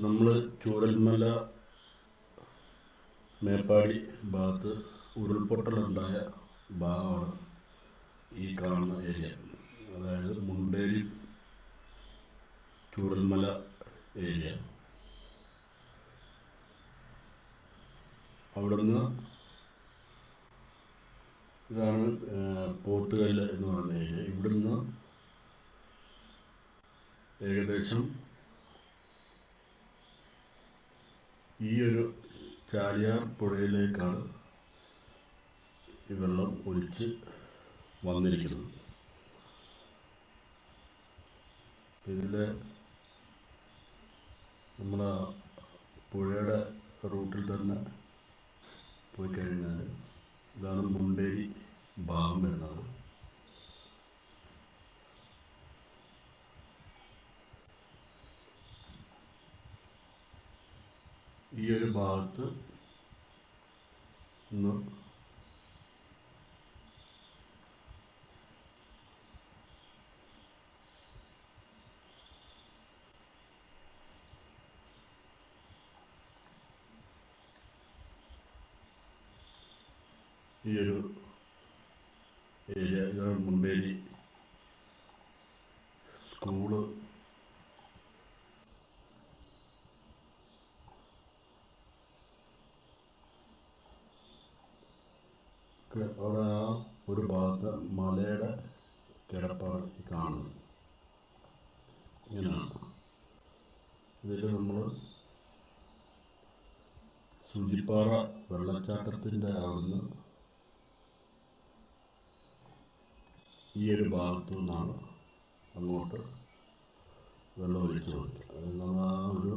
നമ്മൾ ചൂരൽമല മേപ്പാടി ഭാഗത്ത് ഉരുൾപൊട്ടലുണ്ടായ ഭാഗമാണ് ഈ കാണുന്ന ഏരിയ. അതായത് മുണ്ടേരി ചൂരൽമല ഏരിയ. അവിടുന്ന് ഇതാണ് പോത്തുകല്ല് എന്ന് പറയുന്ന ഏരിയ. ഇവിടുന്ന് ഏകദേശം ഈ ഒരു ചാലിയാർ പുഴയിലേക്കാണ് ഈ വെള്ളം ഒലിച്ച് വന്നിരിക്കുന്നത്. ഇതിലെ നമ്മൾ പുഴയുടെ റൂട്ടിൽ തന്നെ പോയി കഴിഞ്ഞാൽ ഇതാണ് മുണ്ടേരി ഭാഗം വരുന്നത്. ഈ ഒരു ഭാഗത്ത് ഒന്ന് ഈ ഒരു ഏരിയ മുണ്ടേരി. സ്കൂൾ അവിടെ ആ ഒരു ഭാഗത്ത് മലയുടെ കിടപ്പാണ് കാണുന്നു. ഇങ്ങനെയാണ്. ഇതിൽ നമ്മൾ സൂചിപ്പാറ വെള്ളച്ചാട്ടത്തിന്റെ അവിടുന്ന് ഈ ഒരു ഭാഗത്തു നിന്നാണ് അങ്ങോട്ട് വെള്ളം ഒഴിച്ചു കൊടുത്തത് അത് നമ്മൾ ആ ഒരു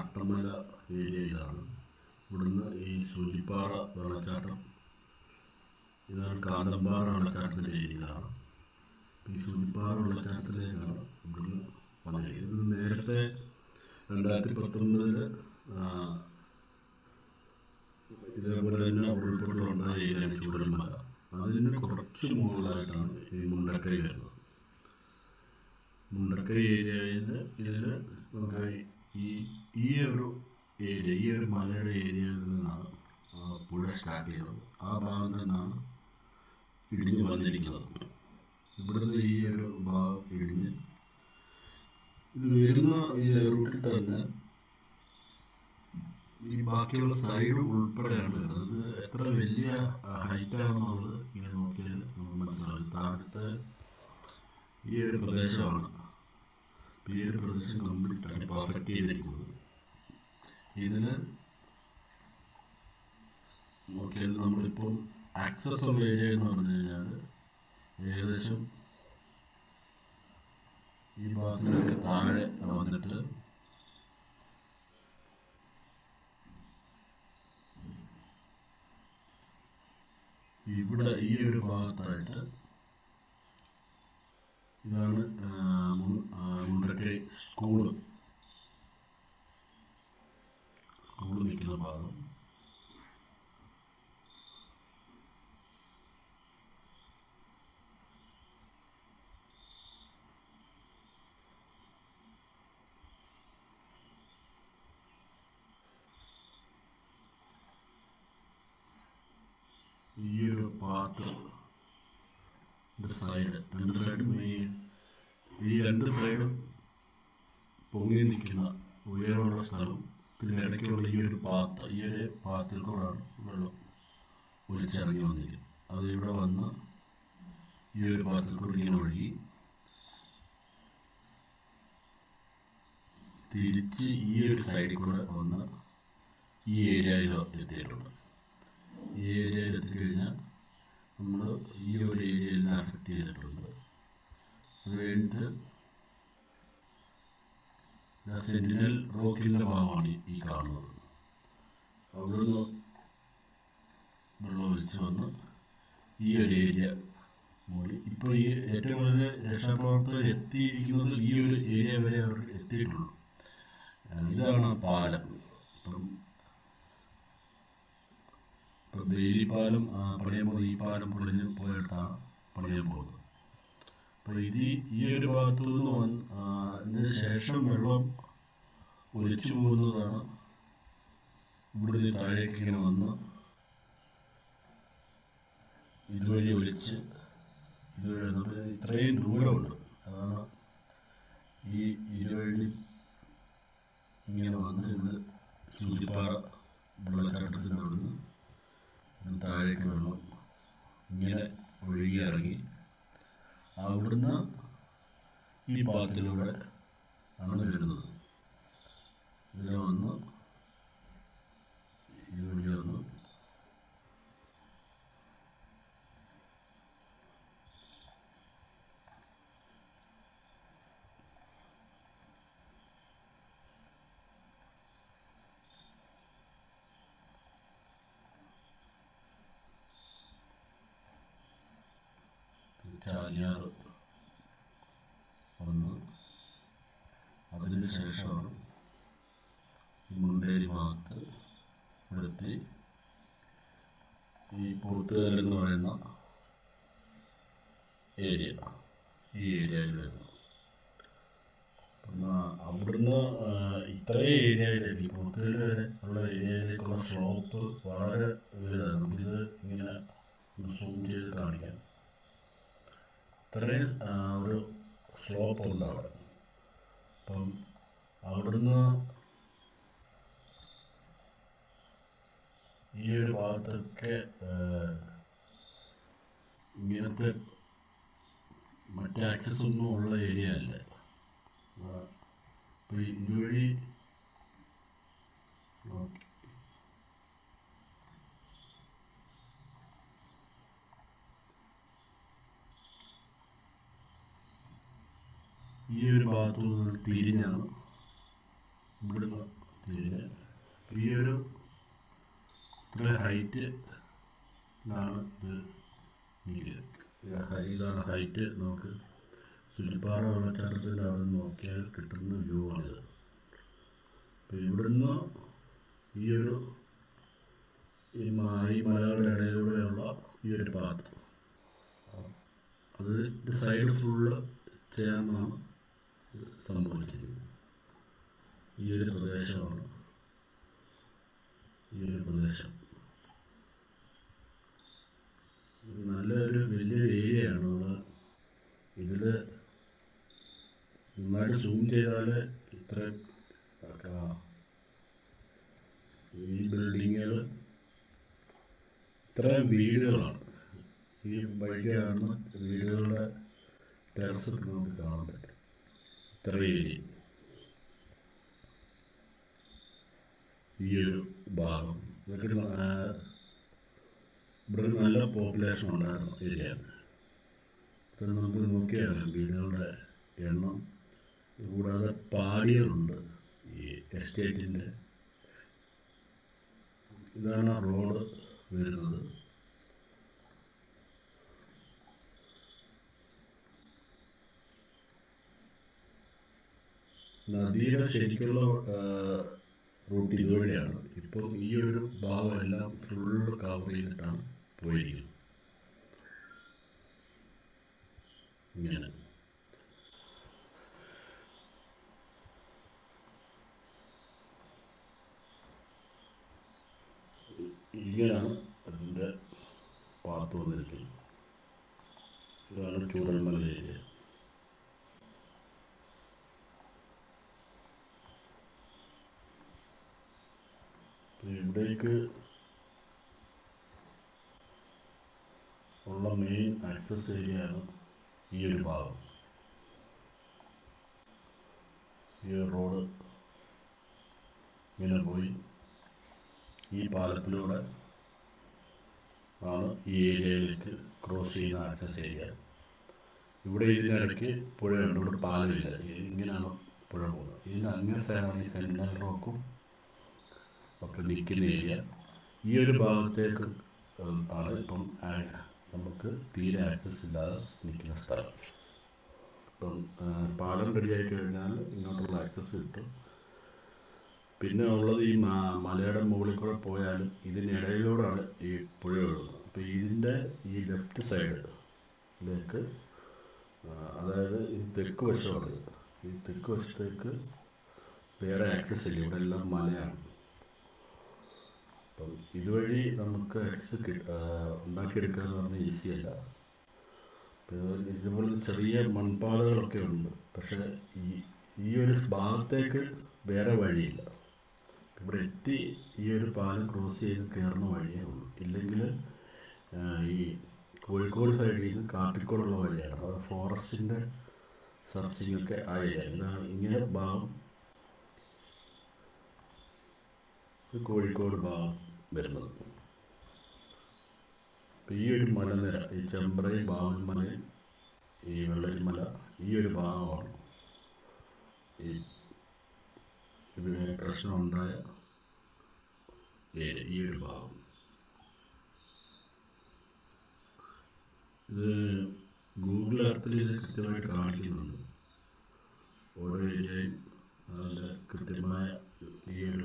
അട്ടമല ഏരിയ ഇതാണ്. ഇവിടുന്ന് ഈ സൂചിപ്പാറ വെള്ളച്ചാട്ടം. ഇതാണ് കാന്തമ്പാറ വെള്ളച്ചാട്ടത്തിന്റെ ഏരിയയാണ് ഈ സൂചിപ്പാറ വെള്ളച്ചാട്ടത്തിലേക്കാണ് ഇവിടുന്ന് വന്നിരിക്കുന്നത് ഇത് നേരത്തെ രണ്ടായിരത്തി പത്തൊമ്പതിൽ ഇതേപോലെ തന്നെ ഉരുൾപൊട്ടലുണ്ടായ ഏരിയയാണ് ചൂരൽമല അതിന് കുറച്ച് മുകളിലായിട്ടാണ് ഈ മുണ്ടക്കൈ വരുന്നത്. മുണ്ടക്കൈ ഏരിയയിൽ ഇതിൽ നമുക്ക് ഈ ഈ ഒരു ഏരിയ ഈ ഒരു മലയുടെ ഏരിയയിൽ നിന്നാണ് പുഴ സ്റ്റാർട്ട് ചെയ്തത് ആ ഭാഗം തന്നെയാണ് ഇടിഞ്ഞ് വന്നിരിക്കുന്നത്. ഇവിടുന്ന് ഈ ഒരു ഭാഗം ഇടിഞ്ഞ് ഇത് വരുന്ന ഈ റൂട്ടിൽ തന്നെ ഈ ബാക്കിയുള്ള സൈഡ് ഉൾപ്പെടെയാണ് വരുന്നത്. എത്ര വലിയ ഹൈറ്റ് ആണെന്നുള്ളത് ഇങ്ങനെ നോക്കിയാൽ നമുക്ക് മനസ്സിലാവും. താഴത്തെ ഈ ഒരു പ്രദേശമാണ്. ഈ ഒരു പ്രദേശം കംപ്ലീറ്റ് ആണ് പെർഫെക്റ്റ് ചെയ്തിരിക്കുന്നത്. ഇതിന് നോക്കിയാൽ നമ്മളിപ്പോൾ ആക്സസ് ഉള്ള ഏരിയ എന്ന് പറഞ്ഞു കഴിഞ്ഞാൽ ഏകദേശം ഈ ഭാഗത്തിനൊക്കെ താഴെ വന്നിട്ട് ഇവിടെ ഈ ഒരു ഭാഗത്തായിട്ട് ഇതാണ് മുണ്ടക്കൈ സ്കൂൾ സ്കൂൾ നിൽക്കുന്ന ഭാഗം ഈ ഒരു പാത്രം. സൈഡ് രണ്ട് സൈഡും ഈ ഈ രണ്ട് സൈഡും പൊങ്ങി നിൽക്കുന്ന ഉയരമുള്ള സ്ഥലം. ഇതിനിടയ്ക്കുള്ള ഈ ഒരു പാത്ത് ഈ ഒരു പാത്തിൽ കൂടാണ് വെള്ളം ഒലിച്ചിറങ്ങി വന്നിരിക്കുന്നത്. അത് ഇവിടെ വന്ന് ഈ ഒരു പാത്തിൽ കൂടി ഇങ്ങനെ ഒഴുകി തിരിച്ച് ഈ ഒരു സൈഡിൽ കൂടെ വന്ന് ഈ ഏരിയയിൽ എത്തിയിട്ടുണ്ട്. ഈ ഏരിയയിൽ എത്തിക്കഴിഞ്ഞാൽ നമ്മൾ ഈ ഒരു ഏരിയയിൽ അഫക്റ്റ് ചെയ്തിട്ടുണ്ട്. അത് കഴിഞ്ഞിട്ട് സെന്റിനൽ റോക്കിന്റെ ഭാഗമാണ് ഈ- കാണുന്നത്. അവിടുന്ന് വെള്ളം ഒലിച്ച് വന്ന് ഈ ഒരു ഏരിയ മൂടി. ഇപ്പോൾ ഈ ഏറ്റവും കൂടുതൽ രക്ഷാപ്രവർത്തകർ എത്തിയിരിക്കുന്നത് ഈ ഒരു ഏരിയ വരെ അവർ എത്തിയിട്ടുള്ളൂ. ഇതാണ് പാലം. ഇപ്പം ഇപ്പം ബേരി പാലം പണിയാൻ പോകുന്നത് ഈ പാലം പൊളിഞ്ഞ് പോയിട്ടാണ് പണിയാൻ പോകുന്നത്. അപ്പോൾ ഇത് ഈ ഒരു ഭാഗത്തു നിന്ന് വന്ന് ശേഷം വെള്ളം ഒലിച്ചു പോകുന്നതാണ് ഇവിടുന്ന് താഴേക്ക് ഇങ്ങനെ വന്ന് ഇതുവഴി ഒലിച്ച് ഇതുവഴി വന്നിട്ട് ഇത്രയും ദൂരമുണ്ട്. അതാണ് ഈ ഇരുവഴി ഇങ്ങനെ വന്ന് ഇന്ന് സൂചിപ്പാറ വെള്ളച്ചാട്ടത്തിന്റെ അവിടുന്ന് ഇന്ന് താഴേക്ക് വെള്ളം ഇങ്ങനെ ഒഴുകി ഇറങ്ങി. അവിടുന്ന് ഈ പാത്തിലൂടെ ആണ് വരുന്നത്. ഇതിൽ വന്ന് ഇതുവഴി വന്ന് ചാലിയാറ് വന്ന് അതിന് ശേഷമാണ് ഈ മുണ്ടേരി ഭാഗത്ത് ഇവിടെത്തി ഈ പുറത്തുകാരെന്ന് പറയുന്ന ഏരിയ ഈ ഏരിയയിൽ വരുന്നു. അവിടുന്ന് ഇത്രയും ഏരിയയിലേക്ക് ഈ പോത്തുകൽ വരെ ഉള്ള ഏരിയയിലേക്കുള്ള സ്ലോപ്പ് വളരെ വലുതാണ്. നമുക്കിത് ഇങ്ങനെ സൂം ചെയ്ത് കാണിക്കാം. ഇത്രയും ഒരു സ്ലോപ്പ് ഉണ്ട് അവിടെ. അപ്പം അവിടുന്ന് ഈ ഒരു ഭാഗത്തൊക്കെ ഇങ്ങനത്തെ മറ്റേ ആക്സസ് ഒന്നും ഉള്ള ഏരിയ അല്ല. അപ്പോൾ ഇതുവഴി ഈ ഒരു ഭാഗത്തു നിന്ന് തിരിഞ്ഞാണ്. ഇവിടുന്ന് തിരിഞ്ഞ്. ഈ ഒരു ഇത്ര ഹൈറ്റ് ഇതാണ് ഇതാണ് ഹൈറ്റ് നമുക്ക് സുലിപ്പാറ വെള്ളച്ചാട്ടത്തിൽ അവിടെ നോക്കിയാൽ കിട്ടുന്ന വ്യൂ ആണ് അപ്പോൾ ഇവിടുന്ന് ഈ ഒരു ഈ ഈ മലകളുടെ ഇടയിലൂടെയുള്ള ഈ ഒരു പാത്ത് അത് സൈഡ് ഫുള്ള് ചെയ്യാമെന്നാണ് സംഭവിച്ചിരിക്കുന്നത്. ഈ ഒരു പ്രദേശമാണ്. ഈ ഒരു പ്രദേശം ഇത് നല്ലൊരു വലിയൊരു ഏരിയയാണ് നമ്മൾ ഇതിൽ നന്നായിട്ട് സൂം ചെയ്താൽ ഇത്ര ആ, ഈ ബിൽഡിങ്ങുകൾ ഇത്രയും വീടുകളാണ്. ഈ വഴിയാണ് വീടുകളുടെ ടെറസൊക്കെ നമുക്ക് കാണാൻ പറ്റും. ഇത്ര ഏരിയ. ഈ ഒരു ഭാഗം. ഇതൊക്കെ ഇവിടെ ഒരു നല്ല പോപ്പുലേഷൻ ഉണ്ടായിരുന്നു ഏരിയയിൽ ഇപ്പം നമുക്ക് നോക്കിയാൽ വീടുകളുടെ എണ്ണം. കൂടാതെ പാടിയറുണ്ട് ഈ എസ്റ്റേറ്റിന്റെ. ഇതാണ് റോഡ് വരുന്നത്. നദിയുടെ ശരിക്കുള്ള റൂട്ട് ഇതുവഴിയാണ്. ഇപ്പോൾ ഈ ഒരു ഭാഗമെല്ലാം ഫുള്ള് കവർ ചെയ്തിട്ടാണ് പോയിരിക്കുന്നത് ഇങ്ങനെ. ഇങ്ങനെയാണ് അതിന്റെ പാത്ത് വന്നിരിക്കുന്നത്. ഇതാണ് ചൂരൽമല ഏരിയ. ഇവിടേക്ക് ഉള്ള മെയിൻ ആക്സസ് ഏരിയയാണ് ഈ ഒരു ഭാഗം. ഈ റോഡ് ഇങ്ങനെ പോയി. ഈ പാലത്തിലൂടെ ആണ് ഈ ഏരിയയിലേക്ക് ക്രോസ് ചെയ്യുന്ന ആക്സസ് ഏരിയ ഇവിടെ ഇതിനിടയ്ക്ക് പുഴയുണ്ട് ഇവിടെ പാലമില്ല. ഇങ്ങനെയാണ് പുഴ പോകുന്നത്. ഇതിന് അങ്ങനെ സൈഡാണ് ഈ സെൻട്രൽ റോക്കും ഒക്കെ നിൽക്കുന്ന ഏരിയ ഈ ഒരു ഭാഗത്തേക്ക് ആണ് ഇപ്പം നമുക്ക് തീരെ ആക്സസ് ഇല്ലാതെ നിൽക്കുന്ന സ്ഥലം. ഇപ്പം പാലം റെഡിയായി കഴിഞ്ഞാൽ ഇങ്ങോട്ടുള്ള ആക്സസ് കിട്ടും. പിന്നെ ഉള്ളത് ഈ മലയുടെ മുകളിൽ കൂടെ പോയാലും ഇതിനിടയിലൂടെയാണ് ഈ പുഴ ഒഴുകുന്നത്. അപ്പോൾ ഇതിന്റെ ഈ ലെഫ്റ്റ് സൈഡിലേക്ക് അതായത് ഈ തെക്ക് വശമാണ്. ഈ തെക്ക് വശത്തേക്ക് വേറെ ആക്സസ് ഇല്ല. ഇവിടെ എല്ലാം മലയാണ്. അപ്പം ഇതുവഴി നമുക്ക് എക്സ് ഉണ്ടാക്കിയെടുക്കുക എന്ന് പറഞ്ഞാൽ ഈസി അല്ല. ഇതുപോലെ ചെറിയ മൺപാതകളൊക്കെ ഉണ്ട്. പക്ഷേ ഈ ഈ ഒരു ഭാഗത്തേക്ക് വേറെ വഴിയില്ല. ഇവിടെ എത്തി ഈ ഒരു പാലം ക്രോസ് ചെയ്ത് കയറുന്ന വഴിയേ ഉള്ളൂ. ഇല്ലെങ്കിൽ ഈ കോഴിക്കോട് സൈഡിൽ നിന്ന് കാപ്പിക്കോടുള്ള വഴിയാണ്. അത് ഫോറസ്റ്റിന്റെ സർച്ചിങ് ഒക്കെ ആയില്ല ഇതാണ് ഇങ്ങനെ ഭാഗം? കോഴിക്കോട് ഭാഗം. വരുന്നത്. ഈ ഒരു മലനിര ഈ ചെമ്പ്രയും ബാവൽമലയും ഈ വെള്ളരിമല ഈ ഒരു ഭാഗമാണ് ഈ പ്രശ്നമുണ്ടായ ഈ ഒരു ഭാഗം. ഇത് ഗൂഗിൾ എർത്തിൽ ഇത് കൃത്യമായിട്ട് കാണിക്കുന്നുണ്ട്. ഓരോ ഏരിയയും അതിന്റെ കൃത്യമായ ഇതിൽ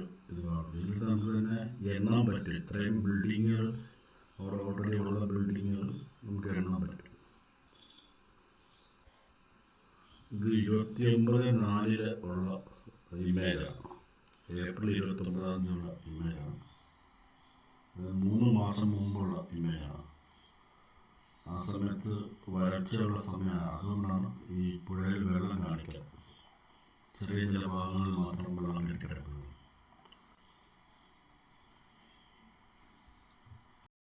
നമുക്ക് തന്നെ എണ്ണാൻ പറ്റും. ഇത്രയും ബിൽഡിങ്ങുകൾ അവിടെ ഓൾറെഡി ബിൽഡിങ്ങുകൾ നമുക്ക് എണ്ണാൻ പറ്റും. ഇത് ഇരുപത്തി ഒമ്പത് നാലിൽ ഉള്ള ഇമേജാണ് ഏപ്രിൽ ഇരുപത്തി ഒമ്പതാം തീയതിയുള്ള ഇമേജാണ് മൂന്ന് മാസം മുമ്പുള്ള ഇമേജാണ് ആ സമയത്ത് വരൾച്ചയുള്ള സമയമാണ്. അതുകൊണ്ടാണ് ഈ പുഴയിൽ വെള്ളം കാണിക്കാത്തത്. ചെറിയ ചില ഭാഗങ്ങളിൽ മാത്രം വെള്ളം കെട്ടിക്കിടക്കുന്നു